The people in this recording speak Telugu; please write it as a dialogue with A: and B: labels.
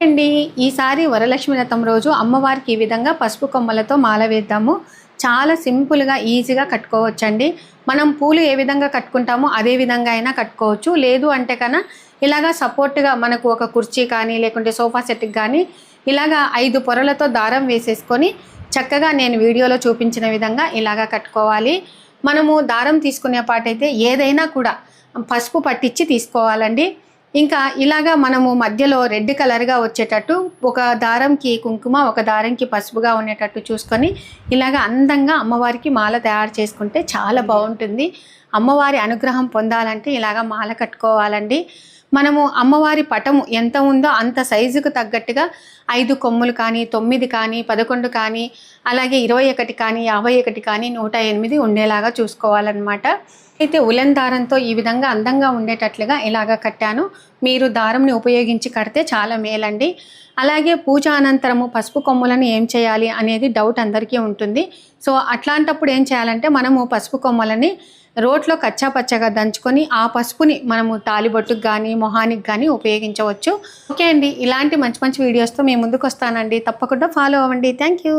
A: అండి ఈసారి వరలక్ష్మి రథం రోజు అమ్మవారికి ఈ విధంగా పసుపు కొమ్మలతో మాల వేద్దాము. చాలా సింపుల్గా ఈజీగా కట్టుకోవచ్చండి. మనం పూలు ఏ విధంగా కట్టుకుంటామో అదే విధంగా అయినా కట్టుకోవచ్చు. లేదు అంటే కన్నా ఇలాగా సపోర్ట్గా మనకు ఒక కుర్చీ కానీ లేకుంటే సోఫా సెట్కి కానీ ఇలాగా ఐదు పొరలతో దారం వేసేసుకొని చక్కగా నేను వీడియోలో చూపించిన విధంగా ఇలాగా కట్టుకోవాలి. మనము దారం తీసుకునే పాటైతే ఏదైనా కూడా పసుపు పట్టించి తీసుకోవాలండి. ఇంకా ఇలాగా మనము మధ్యలో రెడ్ కలర్గా వచ్చేటట్టు ఒక దారంకి కుంకుమ ఒక దారంకి పసుపుగా ఉండేటట్టు చూసుకొని ఇలాగ అందంగా అమ్మవారికి మాల తయారు చేసుకుంటే చాలా బాగుంటుంది. అమ్మవారి అనుగ్రహం పొందాలంటే ఇలాగ మాల కట్టుకోవాలండి. మనము అమ్మవారి పటము ఎంత ఉందో అంత సైజుకు తగ్గట్టుగా ఐదు కొమ్ములు కానీ తొమ్మిది కానీ పదకొండు కానీ అలాగే ఇరవై ఒకటి కానీ యాభై ఒకటి కానీ నూట ఎనిమిది ఉండేలాగా చూసుకోవాలన్నమాట. అయితే ఉలెన్ దారంతో ఈ విధంగా అందంగా ఉండేటట్లుగా ఇలాగ కట్టాను. మీరు దారంని ఉపయోగించి కడితే చాలా మేలండి. అలాగే పూజ అనంతరము పసుపు కొమ్ములను ఏం చేయాలి అనేది డౌట్ అందరికీ ఉంటుంది. సో అట్లాంటప్పుడు ఏం చేయాలంటే మనము పసుపు కొమ్మలని రోట్లో కచ్చా పచ్చగా దంచుకొని ఆ పసుపుని మనము తాలిబొట్టుకు కానీ మొహానికి కానీ ఉపయోగించవచ్చు. ఓకే అండి. ఇలాంటి మంచి మంచి వీడియోస్తో మేము ముందుకు వస్తానండి తప్పకుండా ఫాలో అవ్వండి. Thank you